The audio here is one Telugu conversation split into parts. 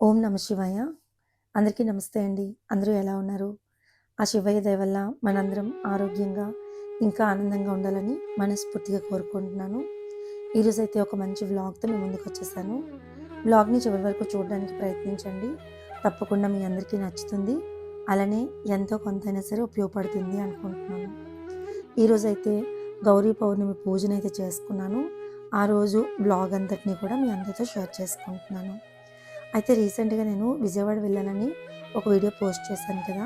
ఓం నమ శివాయ. అందరికీ నమస్తే అండి. అందరూ ఎలా ఉన్నారు? ఆ శివయ్య దయ వల్ల మనందరం ఆరోగ్యంగా ఇంకా ఆనందంగా ఉండాలని మనస్ఫూర్తిగా కోరుకుంటున్నాను. ఈరోజు అయితే ఒక మంచి వ్లాగ్తో మేము ముందుకు వచ్చేసాను. వ్లాగ్ని చివరి వరకు చూడడానికి ప్రయత్నించండి. తప్పకుండా మీ అందరికీ నచ్చుతుంది. అలానే ఎంతో కొంతైనా సరే ఉపయోగపడుతుంది అనుకుంటున్నాను. ఈరోజు అయితే గౌరీ పౌర్ణమి పూజనైతే చేసుకున్నాను. ఆ రోజు బ్లాగ్ అంతటిని కూడా మీ అందరితో షేర్ చేసుకుంటున్నాను. అయితే రీసెంట్గా నేను విజయవాడ వెళ్ళాలని ఒక వీడియో పోస్ట్ చేశాను కదా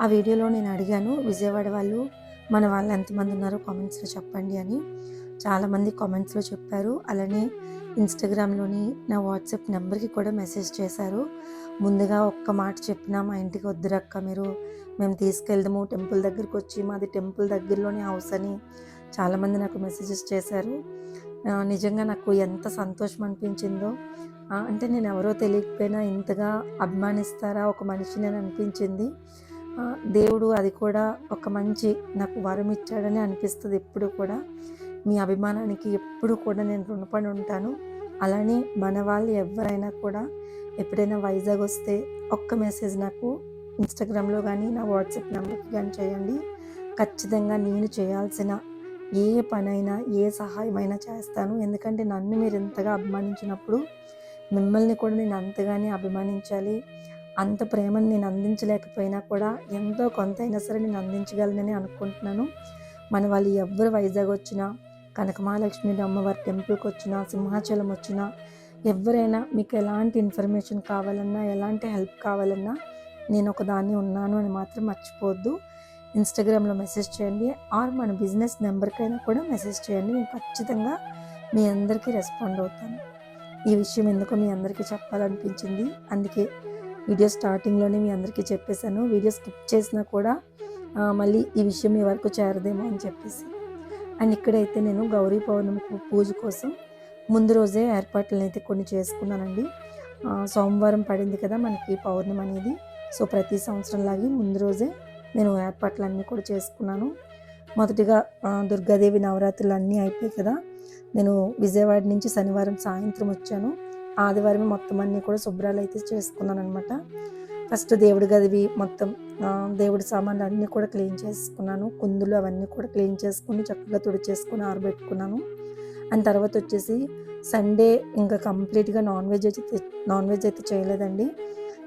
ఆ వీడియోలో నేను అడిగాను విజయవాడ వాళ్ళు మన వాళ్ళు ఎంతమంది ఉన్నారో కామెంట్స్లో చెప్పండి అని. చాలామంది కామెంట్స్లో చెప్పారు అలానే ఇన్స్టాగ్రామ్లోని నా వాట్సాప్ నెంబర్కి కూడా మెసేజ్ చేశారు. ముందుగా ఒక్క మాట చెప్పినా మా ఇంటికి వద్దురక్క మీరు మేము తీసుకెళ్దాము టెంపుల్ దగ్గరికి వచ్చి మాది టెంపుల్ దగ్గరలోనే హౌస్ అని చాలామంది నాకు మెసేజెస్ చేశారు. నిజంగా నాకు ఎంత సంతోషం అనిపించిందో. అంటే నేను ఎవరో తెలియకపోయినా ఇంతగా అభిమానిస్తారా ఒక మనిషిని అని అనిపించింది. దేవుడు అది కూడా ఒక మంచి నాకు వరం ఇచ్చాడని అనిపిస్తుంది ఎప్పుడు కూడా. మీ అభిమానానికి ఎప్పుడు కూడా నేను రుణపడి ఉంటాను. అలానే మన వాళ్ళు ఎవరైనా కూడా ఎప్పుడైనా వైజాగ్ వస్తే ఒక్క మెసేజ్ నాకు ఇన్స్టాగ్రామ్లో కానీ నా వాట్సాప్ నెంబర్కి కానీ చేయండి. ఖచ్చితంగా నేను చేయాల్సిన ఏ పనైనా ఏ సహాయమైనా చేస్తాను. ఎందుకంటే నన్ను మీరు ఎంతగా అభిమానించినప్పుడు మిమ్మల్ని కూడా నేను అంతగానే అభిమానించాలి. అంత ప్రేమను నేను అందించలేకపోయినా కూడా ఎంతో కొంత అయినా సరే నేను అందించగలనని అనుకుంటున్నాను. మన వాళ్ళు ఎవ్వరు వైజాగ్ వచ్చినా కనకమహాలక్ష్మి అమ్మవారి టెంపుల్కి వచ్చినా సింహాచలం వచ్చినా ఎవరైనా మీకు ఎలాంటి ఇన్ఫర్మేషన్ కావాలన్నా ఎలాంటి హెల్ప్ కావాలన్నా నేను ఒకదాన్ని ఉన్నాను అని మాత్రం మర్చిపోవద్దు. ఇన్స్టాగ్రామ్లో మెసేజ్ చేయండి. ఆర్ మన బిజినెస్ నెంబర్కైనా కూడా మెసేజ్ చేయండి. నేను ఖచ్చితంగా మీ అందరికీ రెస్పాండ్ అవుతాను. ఈ విషయం ఎందుకో మీ అందరికీ చెప్పాలనిపించింది. అందుకే వీడియో స్టార్టింగ్లోనే మీ అందరికీ చెప్పేశాను. వీడియో స్కిప్ చేసినా కూడా మళ్ళీ ఈ విషయం మీ వరకు చేరదేమో అని చెప్పేసి. అండ్ ఇక్కడైతే నేను గౌరీ పౌర్ణమి పూజ కోసం ముందు రోజే ఏర్పాట్లను అయితే కొన్ని చేసుకున్నానండి. సోమవారం పడింది కదా మనకి పౌర్ణమి అనేది సో ప్రతి సంవత్సరం లాగే ముందు రోజే నేను ఏర్పాట్లన్నీ కూడా చేసుకున్నాను. మొదటిగా దుర్గాదేవి నవరాత్రులు అన్నీ అయిపోయాయి కదా. నేను విజయవాడ నుంచి శనివారం సాయంత్రం వచ్చాను. ఆదివారం మొత్తం అన్నీ కూడా శుభ్రాలు అయితే చేసుకున్నాను అనమాట ఫస్ట్ దేవుడి గదివి మొత్తం దేవుడి సామాన్లు అన్నీ కూడా క్లీన్ చేసుకున్నాను. కుందులు అవన్నీ కూడా క్లీన్ చేసుకుని చక్కగా తుడిచేసుకుని ఆరబెట్టుకున్నాను. అండ్ తర్వాత వచ్చేసి సండే ఇంకా కంప్లీట్గా నాన్ వెజ్ అయితే నాన్ వెజ్ అయితే చేయలేదండి.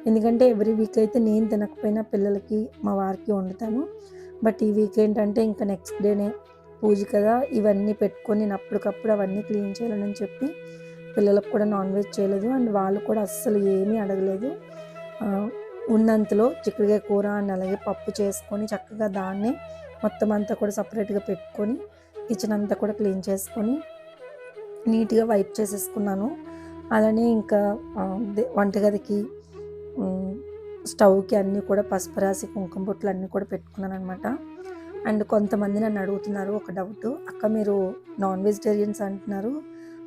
ఎందుకంటే ఎవ్రీ వీక్ అయితే నేను తినకపోయినా పిల్లలకి మా వారికి వండుతాను. బట్ ఈ వీక్ ఏంటంటే ఇంకా నెక్స్ట్ డేనే పూజ కదా ఇవన్నీ పెట్టుకొని నేను అప్పటికప్పుడు అవన్నీ క్లీన్ చేయాలని చెప్పి పిల్లలకు కూడా నాన్ వెజ్ చేయలేదు. అండ్ వాళ్ళు కూడా అస్సలు ఏమీ అడగలేదు. ఉన్నంతలో చిక్కుడుకాయ కూర అండ్ అలాగే పప్పు చేసుకొని చక్కగా దాన్ని మొత్తం అంతా కూడా సపరేట్గా పెట్టుకొని కిచెన్ అంతా కూడా క్లీన్ చేసుకొని నీట్గా వైప్ చేసేసుకున్నాను. అలానే ఇంకా వంటగదికి స్టవ్కి అన్నీ కూడా పసుపు రాసి కుంకుమ బొట్లు అన్నీ కూడా పెట్టుకున్నాను అనమాట అండ్ కొంతమంది నన్ను అడుగుతున్నారు ఒక డౌట్. అక్క మీరు నాన్ వెజిటేరియన్స్ అంటున్నారు.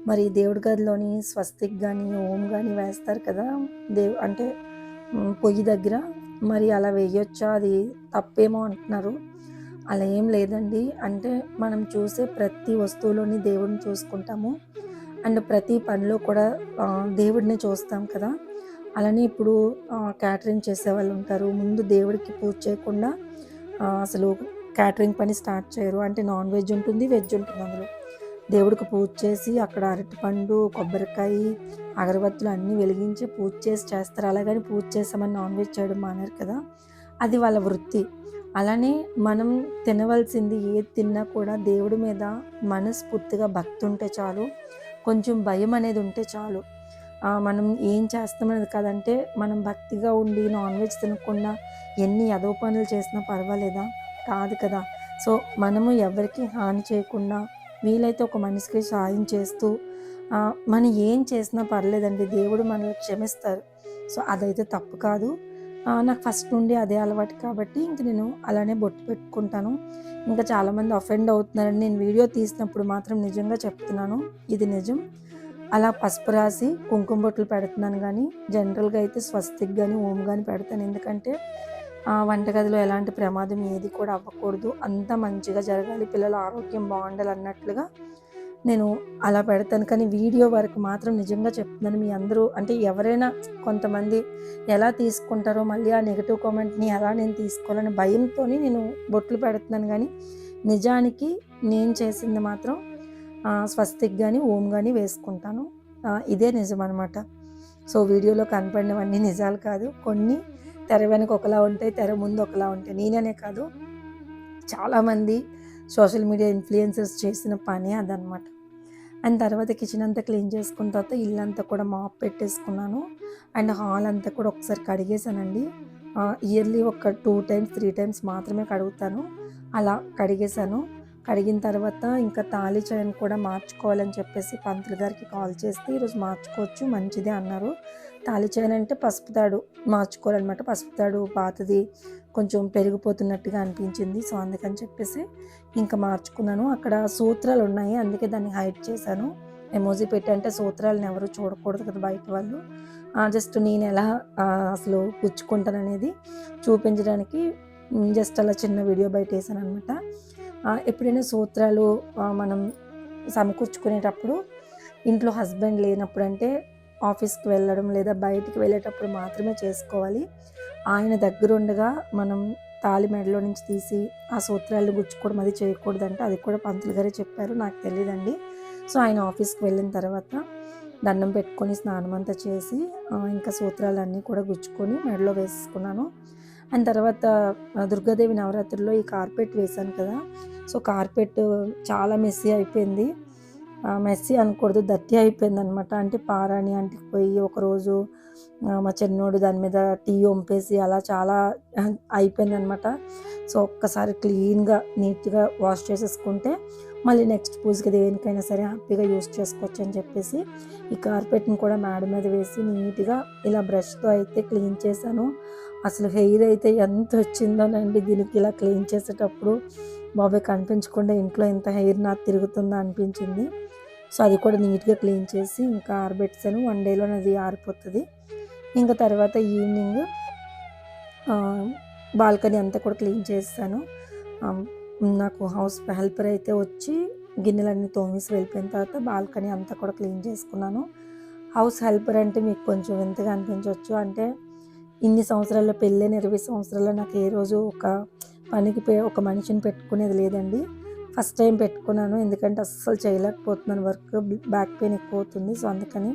మరి దేవుడి గదిలోని స్వస్తిక్ కానీ ఓం కానీ వేస్తారు కదా దేవ్ అంటే పొయ్యి దగ్గర. మరి అలా వేయొచ్చా? అది తప్పేమో అంటున్నారు. అలా ఏం లేదండి. అంటే మనం చూసే ప్రతి వస్తువులోని దేవుడిని చూసుకుంటాము. అండ్ ప్రతి పనిలో కూడా దేవుడిని చూస్తాం కదా. అలానే ఇప్పుడు క్యాటరింగ్ చేసే వాళ్ళు ఉంటారు. ముందు దేవుడికి పూజ చేయకుండా అసలు క్యాటరింగ్ పని స్టార్ట్ చేయరు. అంటే నాన్ వెజ్ ఉంటుంది వెజ్ ఉంటుంది అందులో. దేవుడికి పూజ చేసి అక్కడ అరటిపండు కొబ్బరికాయ అగరబత్తులు అన్నీ వెలిగించి పూజ చేసి చేస్తారు. అలాగని పూజ చేసామని నాన్ వెజ్ చేయడం మానేరు కదా. అది వాళ్ళ వృత్తి. అలానే మనం తినవలసింది ఏది తిన్నా కూడా దేవుడి మీద మనస్ఫూర్తిగా భక్తి ఉంటే చాలు కొంచెం భయం అనేది ఉంటే చాలు. మనం ఏం చేస్తామనేది కాదంటే మనం భక్తిగా ఉండి నాన్ వెజ్ తినకుండా ఎన్ని అదో పనులు చేసినా పర్వాలేదా? కాదు కదా. సో మనము ఎవరికి హాని చేయకుండా వీలైతే ఒక మనిషికి సాయం చేస్తూ మనం ఏం చేసినా పర్లేదండి. దేవుడు మనల్ని క్షమిస్తారు. సో అదైతే తప్పు కాదు. నాకు ఫస్ట్ నుండి అదే అలవాటు కాబట్టి ఇంక నేను అలానే బొట్టు పెట్టుకుంటాను. ఇంకా చాలామంది అఫెండ్ అవుతున్నారని నేను వీడియో తీసినప్పుడు మాత్రం నిజంగా చెప్తున్నాను. ఇది నిజం. అలా పసుపు రాసి కుంకుమ బొట్లు పెడుతున్నాను కానీ జనరల్గా అయితే స్వస్తిక్ కానీ ఓం కానీ పెడతాను. ఎందుకంటే ఆ, వంటగదిలో ఎలాంటి ప్రమాదం ఏది కూడా అవ్వకూడదు. అంతా మంచిగా జరగాలి. పిల్లల ఆరోగ్యం బాగుండాలి అన్నట్లుగా నేను అలా పెడతాను. కానీ వీడియో వరకు మాత్రం నిజంగా చెప్తున్నాను మీ అందరూ. అంటే ఎవరైనా కొంతమంది ఎలా తీసుకుంటారో మళ్ళీ ఆ నెగిటివ్ కామెంట్ని ఎలా నేను తీసుకోవాలని భయంతో నేను బొట్లు పెడుతున్నాను. కానీ నిజానికి నేను చేసింది మాత్రం స్వస్తిక్ కానీ ఓం కానీ వేసుకుంటాను ఇదే నిజం అనమాట సో వీడియోలో కనపడినవన్నీ నిజాలు కాదు. కొన్ని తెర వెనక ఒకలా ఉంటాయి తెర ముందు ఒకలా ఉంటాయి. నేననే కాదు. చాలామంది సోషల్ మీడియా ఇన్ఫ్లుయెన్సర్స్ చేసిన పని అదనమాట అండ్ తర్వాత కిచెన్ అంతా క్లీన్ చేసుకున్న తర్వాత ఇల్లంతా కూడా మాప్ పెట్టేసుకున్నాను. అండ్ హాల్ అంతా కూడా ఒకసారి కడిగేసానండి ఇయర్లీ ఒక టూ టైమ్స్ త్రీ టైమ్స్ మాత్రమే కడుగుతాను. అలా కడిగేశాను. కడిగిన తర్వాత ఇంకా తాళి చైన్ కూడా మార్చుకోవాలని చెప్పేసి పంతులు గారికి కాల్ చేస్తే ఈరోజు మార్చుకోవచ్చు మంచిదే అన్నారు. తాళి చైన్ అంటే పసుపు తాడు మార్చుకోవాలన్నమాట. పసుపు తాడు పాతది కొంచెం పెరిగిపోతున్నట్టుగా అనిపించింది. సో అందుకని చెప్పేసి ఇంకా మార్చుకున్నాను. అక్కడ సూత్రాలు ఉన్నాయి అందుకే దాన్ని హైట్ చేశాను. ఎమోజీ పెట్టి అంటే సూత్రాలను ఎవరు చూడకూడదు కదా బయట వాళ్ళు. జస్ట్ నేను ఎలా అసలు పుచ్చుకుంటాను అనేది చూపించడానికి జస్ట్ అలా చిన్న వీడియో బయట వేసాను అనమాట ఎప్పుడైనా సూత్రాలు మనం సమకూర్చుకునేటప్పుడు ఇంట్లో హస్బెండ్ లేనప్పుడు అంటే ఆఫీస్కి వెళ్ళడం లేదా బయటికి వెళ్ళేటప్పుడు మాత్రమే చేసుకోవాలి. ఆయన దగ్గరుండగా మనం తాళి మెడలో నుంచి తీసి ఆ సూత్రాలు గుచ్చుకోవడం అది చేయకూడదంటే. అది కూడా పంతులు గారే చెప్పారు నాకు తెలియదండి సో ఆయన ఆఫీస్కి వెళ్ళిన తర్వాత దండం పెట్టుకొని స్నానం అంతా చేసి ఇంకా సూత్రాలన్నీ కూడా గుచ్చుకొని మెడలో వేసుకున్నాను. అండ్ తర్వాత దుర్గాదేవి నవరాత్రుల్లో ఈ కార్పెట్ వేశాను కదా. సో కార్పెట్ చాలా మెస్సీ అయిపోయింది. మెస్సీ అనకూడదు దట్టి అయిపోయింది అనమాట అంటే పారాని అంటికిపోయి ఒకరోజు మా చిన్నోడు దాని మీద టీ వంపేసి అలా చాలా అయిపోయింది అనమాట సో ఒక్కసారి క్లీన్గా నీట్గా వాష్ చేసేసుకుంటే మళ్ళీ నెక్స్ట్ పూజకి దేనికైనా సరే హ్యాపీగా యూస్ చేసుకోవచ్చు అని చెప్పేసి ఈ కార్పెట్ని కూడా మేడ మీద వేసి నీట్గా ఇలా బ్రష్తో అయితే క్లీన్ చేశాను. అసలు హెయిర్ అయితే ఎంత వచ్చిందోనండి దీనికి ఇలా క్లీన్ చేసేటప్పుడు. బాబాయ్ కనిపించకుండా ఇంట్లో ఇంత హెయిర్ నాకు తిరుగుతుందా అనిపించింది. సో అది కూడా నీట్గా క్లీన్ చేసి ఇంకా ఆరబెట్టాను వన్ డేలో అది ఆరిపోతుంది. ఇంకా తర్వాత ఈవినింగ్ బాల్కనీ అంతా కూడా క్లీన్ చేస్తాను నాకు హౌస్ హెల్పర్ అయితే వచ్చి గిన్నెలన్నీ తోమేసి వెళ్ళిపోయిన తర్వాత బాల్కనీ అంతా కూడా క్లీన్ చేసుకున్నాను. హౌస్ హెల్పర్ అంటే మీకు కొంచెం వింతగా అనిపించవచ్చు అంటే ఇన్ని సంవత్సరాల పెళ్ళైన ఇరవై సంవత్సరాల నాకు ఏ రోజు ఒక పనికి ఒక మనిషిని పెట్టుకునేది లేదండి. ఫస్ట్ టైం పెట్టుకున్నాను. ఎందుకంటే అస్సలు చేయలేకపోతున్నాను. వర్క్ బ్యాక్ పెయిన్ ఎక్కువ అవుతుంది సో అందుకని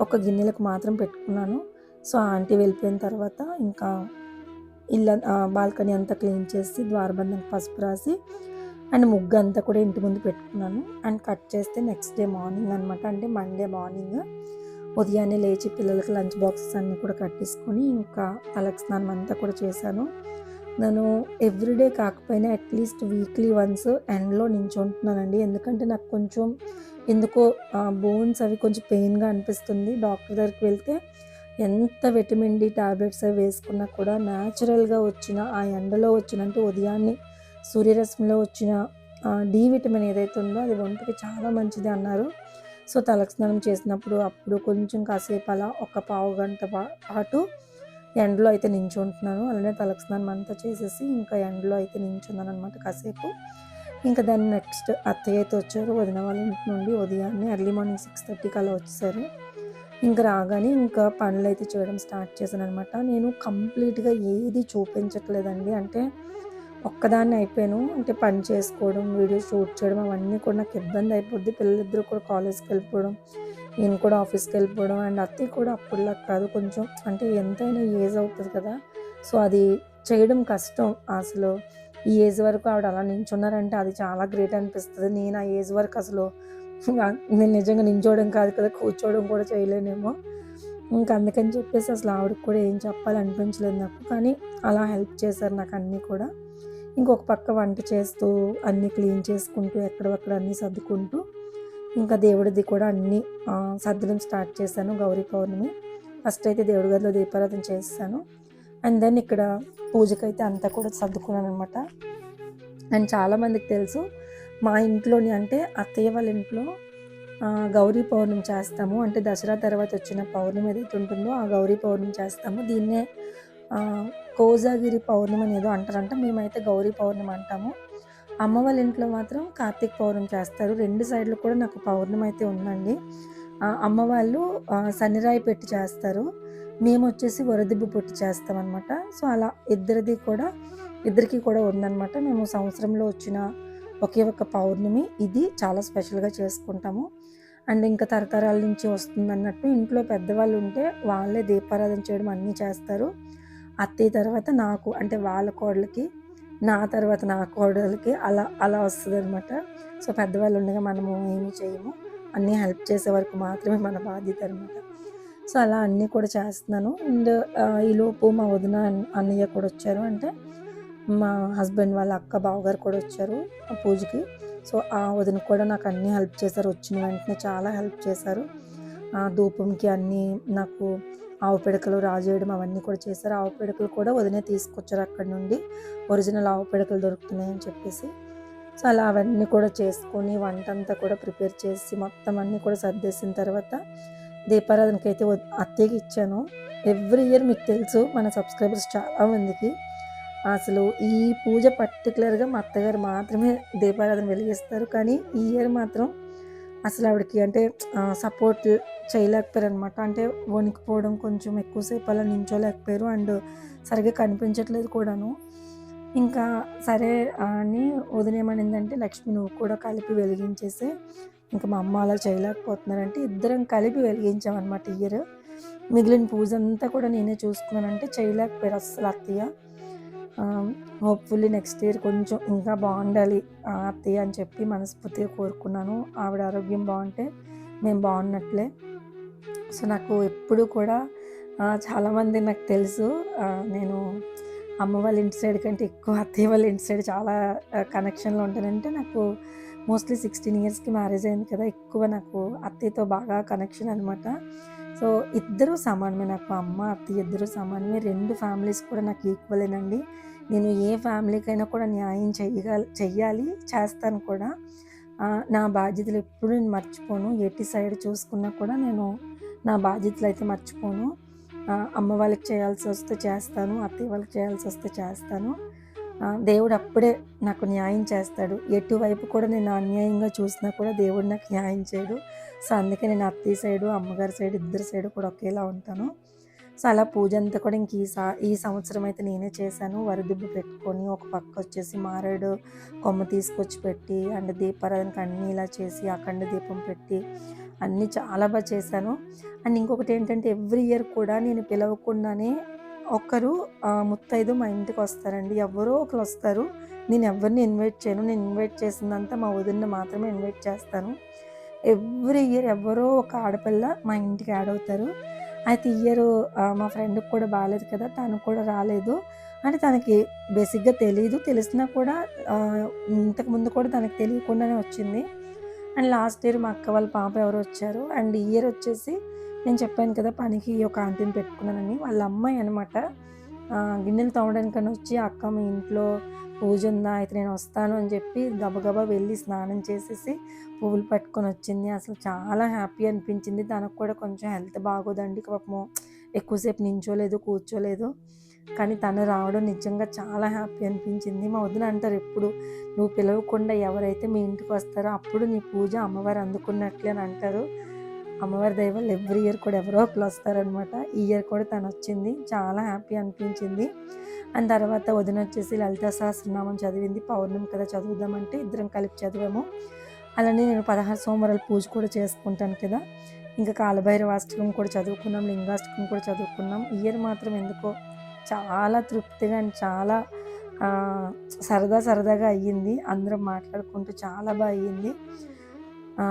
ఒక గిన్నెలకు మాత్రం పెట్టుకున్నాను. సో ఆంటీ వెళ్ళిపోయిన తర్వాత ఇంకా ఇల్లు బాల్కనీ అంతా క్లీన్ చేసి ద్వారబంధం పసుపు రాసి అండ్ ముగ్గు అంతా కూడా ఇంటి ముందు పెట్టుకున్నాను. అండ్ కట్ చేస్తే నెక్స్ట్ డే మార్నింగ్ అనమాట అంటే మండే మార్నింగ్ ఉదయాన్నే లేచి పిల్లలకి లంచ్ బాక్సెస్ అన్నీ కూడా కట్టేసుకొని ఇంకా తలకి స్నానం అంతా కూడా చేశాను. నేను ఎవ్రీడే కాకపోయినా అట్లీస్ట్ వీక్లీ వన్స్ ఎండ్లో నించుంటున్నానండి. ఎందుకంటే నాకు కొంచెం ఎందుకో బోన్స్ అవి కొంచెం పెయిన్గా అనిపిస్తుంది. డాక్టర్ దగ్గరికి వెళ్తే ఎంత విటమిన్ డి టాబ్లెట్స్ అవి వేసుకున్నా కూడా న్యాచురల్గా వచ్చిన ఆ ఎండలో వచ్చిన అంటే ఉదయాన్నే సూర్యరశ్మిలో వచ్చిన డి విటమిన్ ఏదైతే ఉందో అది ఒంటికి చాలా మంచిది అన్నారు. సో తలస్నానం చేసినప్పుడు అప్పుడు కొంచెం కాసేపు అలా ఒక పావు గంట పాటు ఎండలో అయితే నించుంటున్నాను. అలానే తలస్నానం అంతా చేసేసి ఇంకా ఎండలో అయితే నించున్నాను అనమాట కాసేపు. ఇంకా దాన్ని నెక్స్ట్ అత్తయ్య అయితే వచ్చారు. వదిన వాళ్ళ ఇంటి నుండి ఉదయాన్నే ఎర్లీ మార్నింగ్ సిక్స్ థర్టీకి అలా వచ్చేసారు ఇంకా రాగానే ఇంకా పనులు అయితే చేయడం స్టార్ట్ చేశాను అనమాట నేను కంప్లీట్గా ఏది చూపించట్లేదండి. అంటే ఒక్కదాన్ని అయిపోయాను. అంటే పని చేసుకోవడం వీడియో షూట్ చేయడం అవన్నీ కూడా నాకు ఇబ్బంది అయిపోద్ది. పిల్లలిద్దరూ కూడా కాలేజ్కి వెళ్ళిపోవడం నేను కూడా ఆఫీస్కి వెళ్ళిపోవడం అండ్ అత్తయ్య కూడా అప్పుడులా కాదు. కొంచెం అంటే ఎంతైనా ఏజ్ అవుతుంది కదా. సో అది చేయడం కష్టం అసలు. ఈ ఏజ్ వరకు ఆవిడ అలా నించున్నారంటే అది చాలా గ్రేట్ అనిపిస్తుంది. నేను ఆ ఏజ్ వరకు అసలు నేను నిజంగా నించోవడం కాదు కదా కూర్చోవడం కూడా చేయలేనేమో. ఇంకా అందుకని చెప్పేసి అసలు ఆవిడకి కూడా ఏం చెప్పాలనిపించలేదు నాకు. కానీ అలా హెల్ప్ చేశారు నాకు అన్నీ కూడా. ఇంకొక పక్క వంట చేస్తూ అన్నీ క్లీన్ చేసుకుంటూ ఎక్కడక్కడ అన్నీ సర్దుకుంటూ ఇంకా దేవుడిది కూడా అన్నీ సర్దడం స్టార్ట్ చేశాను గౌరీ పౌర్ణమి. ఫస్ట్ అయితే దేవుడి గదిలో దీపారాధన చేస్తాను అండ్ దెన్ ఇక్కడ పూజకైతే అంతా కూడా సర్దుకున్నాను అనమాట అండ్ చాలామందికి తెలుసు మా ఇంట్లోని అంటే అత్తయ్య వాళ్ళ ఇంట్లో గౌరీ పౌర్ణమి చేస్తాము. అంటే దసరా తర్వాత వచ్చిన పౌర్ణమి ఏదైతే ఉంటుందో ఆ గౌరీ పౌర్ణమి చేస్తాము. దీన్నే కోజాగిరి పౌర్ణమి ఏదో అంటారంట. మేమైతే గౌరీ పౌర్ణమి అంటాము. అమ్మ వాళ్ళ ఇంట్లో మాత్రం కార్తీక పౌర్ణమి చేస్తారు. రెండు సైడ్లు కూడా నాకు పౌర్ణమి అయితే ఉందండి. అమ్మ వాళ్ళు శనిరాయి సన్నిరాయి పెట్టి చేస్తారు. మేము వచ్చేసి వరదిబ్బు పుట్టి చేస్తాం అనమాట సో అలా ఇద్దరిది కూడా ఇద్దరికి కూడా ఉందన్నమాట. మేము సంవత్సరంలో వచ్చిన ఒకే ఒక పౌర్ణమి. ఇది చాలా స్పెషల్గా చేసుకుంటాము. అండ్ ఇంకా తరతరాల నుంచి వస్తుంది అన్నట్టు ఇంట్లో పెద్దవాళ్ళు ఉంటే వాళ్ళే దీపారాధన చేయడం అన్నీ చేస్తారు. అత్తయ్య తర్వాత నాకు అంటే వాళ్ళ కోడలకి నా తర్వాత నా కోడలకి అలా అలా వస్తుంది అనమాట సో పెద్దవాళ్ళు ఉండగా మనము ఏమీ చేయము. అన్నీ హెల్ప్ చేసే వరకు మాత్రమే మన బాధ్యత అనమాట సో అలా అన్నీ కూడా చేస్తున్నాను. అండ్ ఈలోపు మా వదిన అన్నయ్య కూడా వచ్చారు. అంటే మా హస్బెండ్ వాళ్ళ అక్క బావగారు కూడా వచ్చారు ఆ పూజకి. సో ఆ వదిన కూడా నాకు అన్నీ హెల్ప్ చేశారు. వచ్చిన వెంటనే చాలా హెల్ప్ చేశారు. ఆ ధూపంకి అన్నీ నాకు ఆవు పిడకలు రాజేయడం అవన్నీ కూడా చేశారు. ఆవు పిడకలు కూడా వదినే తీసుకొచ్చారు అక్కడ నుండి. ఒరిజినల్ ఆవు పిడకలు దొరుకుతున్నాయని చెప్పేసి. సో అలా అవన్నీ కూడా చేసుకొని వంట అంతా కూడా ప్రిపేర్ చేసి మొత్తం అన్నీ కూడా సర్దేసిన తర్వాత దీపారాధనకి అయితే అత్తయ్యకి ఇచ్చాను. ఎవ్రీ ఇయర్ మీకు తెలుసు మన సబ్స్క్రైబర్స్ చాలా మందికి అసలు ఈ పూజ పర్టికులర్గా మా అత్తగారు మాత్రమే దీపారాధన వెలిగిస్తారు. కానీ ఈ ఇయర్ మాత్రం అసలు ఆవిడకి అంటే సపోర్ట్ చేయలేకపోయారు అనమాట అంటే వణికిపోవడం కొంచెం ఎక్కువసేపు అలా నించోలేకపోయారు. అండ్ సరిగ్గా కనిపించట్లేదు కూడాను. ఇంకా సరే అని వదిలేమనిందంటే లక్ష్మి నువ్వు కూడా కలిపి వెలిగించేసి. ఇంకా మా అమ్మ అలా చేయలేకపోతున్నారంటే ఇద్దరం కలిపి వెలిగించామన్నమాట ఇయర్. మిగిలిన పూజ అంతా కూడా నేనే చూసుకున్నానంటే చేయలేకపోయారు అస్సలు అత్తయ్య. హోప్ఫుల్లీ నెక్స్ట్ ఇయర్ కొంచెం ఇంకా బాగుండాలి ఆ అత్తయ్య అని చెప్పి మనస్ఫూర్తిగా కోరుకున్నాను. ఆవిడ ఆరోగ్యం బాగుంటే మేము బాగున్నట్లే. సో నాకు ఎప్పుడు కూడా చాలామంది నాకు తెలుసు నేను అమ్మ వాళ్ళ ఇంటి సైడ్ కంటే ఎక్కువ అత్తయ్య వాళ్ళ ఇంటి సైడ్ చాలా కనెక్షన్లో ఉంటానంటే నాకు మోస్ట్లీ సిక్స్టీన్ ఇయర్స్కి మ్యారేజ్ అయింది కదా ఎక్కువ నాకు అత్తయ్యతో బాగా కనెక్షన్ అనమాట సో ఇద్దరూ సమానమే. నాకు అమ్మ అత్తయ్య ఇద్దరు సమానమే. రెండు ఫ్యామిలీస్ కూడా నాకు ఈక్వలేనండి నేను ఏ ఫ్యామిలీకైనా కూడా న్యాయం చెయ్యగల చెయ్యాలి చేస్తాను కూడా. నా బాధ్యతలు ఎప్పుడు నేను మర్చిపోను. ఎట్టి సైడ్ చూసుకున్నా కూడా నేను నా బాధ్యతలు అయితే మర్చిపోను. అమ్మ వాళ్ళకి చేయాల్సి వస్తే చేస్తాను అత్తయ్య వాళ్ళకి చేయాల్సి వస్తే చేస్తాను. దేవుడు అప్పుడే నాకు న్యాయం చేస్తాడు. ఎటువైపు కూడా నేను అన్యాయంగా చూసినా కూడా దేవుడు నాకు న్యాయం చేయడు. సో అందుకే నేను అత్తయ్య సైడు అమ్మగారి సైడ్ ఇద్దరు సైడు కూడా ఒకేలా ఉంటాను. సో అలా పూజ అంతా కూడా ఇంక ఈ సా ఈ సంవత్సరం అయితే నేనే చేశాను. వరదుబ్బు పెట్టుకొని ఒక పక్క వచ్చేసి మారేడు కొమ్మ తీసుకొచ్చి పెట్టి అండ్ దీపారాధనకి అన్నీ ఇలా చేసి అఖండ దీపం పెట్టి అన్నీ చాలా బాగా చేశాను. అండ్ ఇంకొకటి ఏంటంటే ఎవ్రీ ఇయర్ కూడా నేను పిలవకుండానే ఒకరు ముత్తైదు మా ఇంటికి వస్తారండి. ఎవరో ఒకరు వస్తారు. నేను ఎవరిని ఇన్వైట్ చేయను. నేను ఇన్వైట్ చేసిందంతా మా వదిన మాత్రమే ఇన్వైట్ చేస్తాను. ఎవ్రీ ఇయర్ ఎవరో ఒక ఆడపిల్ల మా ఇంటికి యాడ్ అవుతారు. అయితే ఇయర్ మా ఫ్రెండ్కి కూడా బాగాలేదు కదా తను కూడా రాలేదు. అంటే తనకి బేసిక్గా తెలియదు తెలిసినా కూడా ఇంతకుముందు కూడా తనకు తెలియకుండానే వచ్చింది. అండ్ లాస్ట్ ఇయర్ మా అక్క వాళ్ళ పాప ఎవరు వచ్చారు. అండ్ ఇయర్ వచ్చేసి నేను చెప్పాను కదా పనికి ఒక ఆంటీని పెట్టుకున్నానని. వాళ్ళ అమ్మాయి అనమాట గిన్నెలు తోమడానికని వచ్చి అక్క మీ ఇంట్లో పూజ ఉందా? అయితే నేను వస్తాను అని చెప్పి గబగబా వెళ్ళి స్నానం చేసేసి పువ్వులు పట్టుకొని వచ్చింది. అసలు చాలా హ్యాపీ అనిపించింది. తనకు కూడా కొంచెం హెల్త్ బాగోదండి. పాపము ఎక్కువసేపు నించోలేదు కూర్చోలేదు. కానీ తను రావడం నిజంగా చాలా హ్యాపీ అనిపించింది. మా వదిన అంటారు ఎప్పుడు నువ్వు పిలవకుండా ఎవరైతే మీ ఇంటికి వస్తారో అప్పుడు నీ పూజ అమ్మవారు అందుకున్నట్లే అని అంటారు. అమ్మవారి దైవాలు ఎవ్రీ ఇయర్ కూడా ఎవరో ఒకరు వస్తారనమాట ఈ ఇయర్ కూడా తను వచ్చింది. చాలా హ్యాపీ అనిపించింది. అండ్ తర్వాత వదిన వచ్చేసి లలిత సహస్రనామం చదివింది. పౌర్ణమి కదా చదువుదామంటే ఇద్దరం కలిపి చదివాము. అలానే నేను పదహారు సోమవారాలు పూజ కూడా చేసుకుంటాను కదా. ఇంకా కాలభైరవాష్టకం కూడా చదువుకున్నాం లింగాష్టకం కూడా చదువుకున్నాం. ఇయర్ మాత్రం ఎందుకో చాలా తృప్తిగా అండ్ చాలా సరదా సరదాగా అయ్యింది. అందరం మాట్లాడుకుంటూ చాలా బాగా అయ్యింది.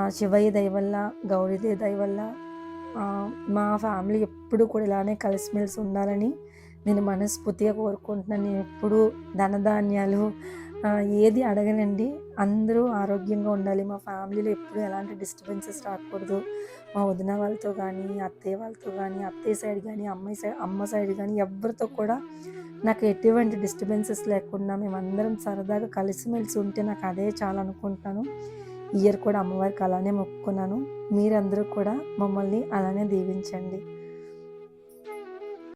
శివయ్య దయ వల్ల గౌరీదేవి దయ వల్ల మా ఫ్యామిలీ ఎప్పుడు కూడా ఇలానే కలిసిమెలిసి ఉండాలని నేను మనస్ఫూర్తిగా కోరుకుంటున్నాను. నేను ఎప్పుడు ధనధాన్యాలు ఏది అడగనండి. అందరూ ఆరోగ్యంగా ఉండాలి. మా ఫ్యామిలీలో ఎప్పుడు ఎలాంటి డిస్టర్బెన్సెస్ రాకూడదు. మా వదిన వాళ్ళతో కానీ అత్తయ్య వాళ్ళతో కానీ అత్తయ్య సైడ్ కానీ అమ్మాయి సైడ్ అమ్మ సైడ్ కానీ ఎవరితో కూడా నాకు ఎటువంటి డిస్టర్బెన్సెస్ లేకుండా మేమందరం సరదాగా కలిసిమెలిసి ఉంటే నాకు అదే చాలా అనుకుంటాను ఇయర్ కూడా అమ్మవారికి అలానే మొక్కుకున్నాను. మీరందరూ కూడా మమ్మల్ని అలానే దీవించండి.